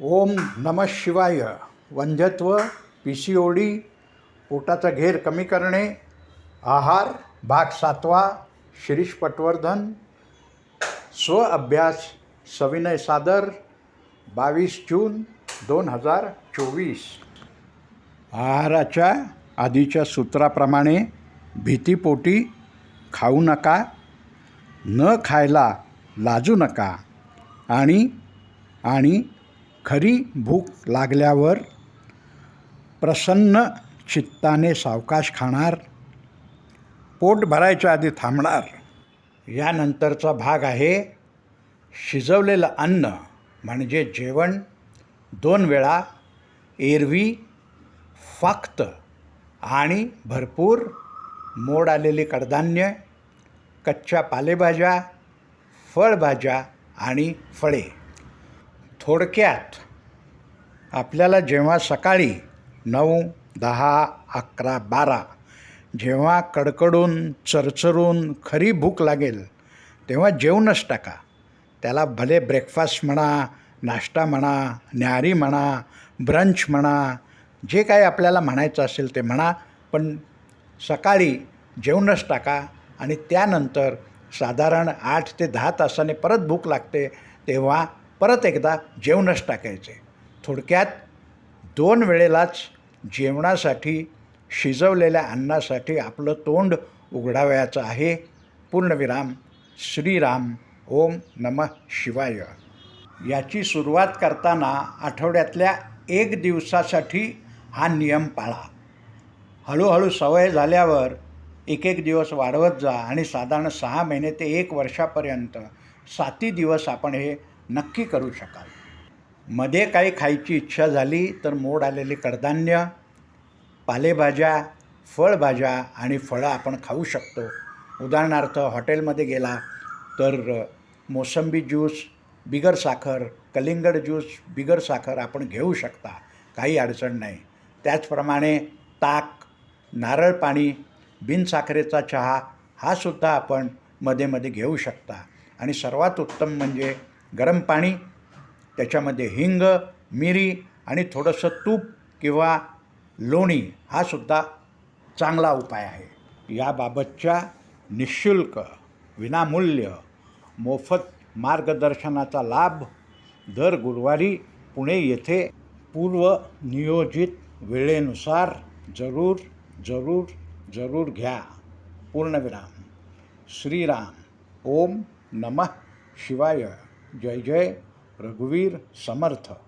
ओम नम शिवाय. वंध्यत्व पी सी ओ डी पोटाचा घेर कमी करणे आहार भाग सातवा शिरीष पटवर्धन स्वअभ्यास सविनय सादर बावीस जून दोन हजार चोवीस. आहाराच्या आधीच्या सूत्राप्रमाणे भीतीपोटी खाऊ नका न खायला लाजू नका आणि आणि खरी भूक लागल्यावर प्रसन्न चित्ताने सावकाश खाणार पोट भरायच्या आधी थांबणार. यानंतरचा भाग आहे शिजवलेलं अन्न म्हणजे जेवण. दोन वेळा एरवी फक्त आणि भरपूर मोड आलेली कडधान्य कच्च्या पालेभाज्या फळभाज्या आणि फळे. थोडक्यात आपल्याला जेव्हा सकाळी नऊ दहा अकरा बारा जेव्हा कडकडून चरचरून खरी भूक लागेल तेव्हा जेवणच टाका. त्याला भले ब्रेकफास्ट म्हणा नाश्ता म्हणा न्याहारी म्हणा ब्रंच म्हणा जे काही आपल्याला म्हणायचं असेल ते म्हणा पण सकाळी जेवणच टाका आणि त्यानंतर साधारण आठ ते दहा तासाने परत भूक लागते तेव्हा परत एकदा जेवणच टाकायचे. थोडक्यात दोन वेळेलाच जेवणासाठी शिजवलेल्या अन्नासाठी आपलं तोंड उघडावयाचं आहे. पूर्णविराम श्रीराम ओम नम शिवाय. याची सुरुवात करताना आठवड्यातल्या एक दिवसासाठी हा नियम पाळा. हळूहळू सवय झाल्यावर एक एक दिवस वाढवत जा आणि साधारण सहा महिने ते एक वर्षापर्यंत साती दिवस आपण हे नक्की करू शकाल. मध्ये काही खायची इच्छा झाली तर मोड आलेली कडधान्य पालेभाज्या फळभाज्या आणि फळं आपण खाऊ शकतो. उदाहरणार्थ हॉटेलमध्ये गेला तर मोसंबी ज्यूस बिगर साखर कलिंगड ज्यूस बिगर साखर आपण घेऊ शकता. काही अडचण नाही. त्याचप्रमाणे ताक नारळ पाणी बिनसाखरेचा चहा हा सुद्धा आपण मध्ये मध्ये घेऊ शकता. आणि सर्वात उत्तम म्हणजे गरम पाणी त्याच्यामध्ये हिंग मिरी आणि थोडंसं तूप किंवा लोणी हा सुद्धा चांगला उपाय आहे. याबाबतच्या निशुल्क विनामूल्य मोफत मार्गदर्शनाचा लाभ दर गुरुवारी पुणे येथे पूर्व नियोजित वेळेनुसार जरूर जरूर जरूर घ्या. पूर्णविराम. श्रीराम. ओम नमः शिवाय. जय जय रघुवीर समर्थ।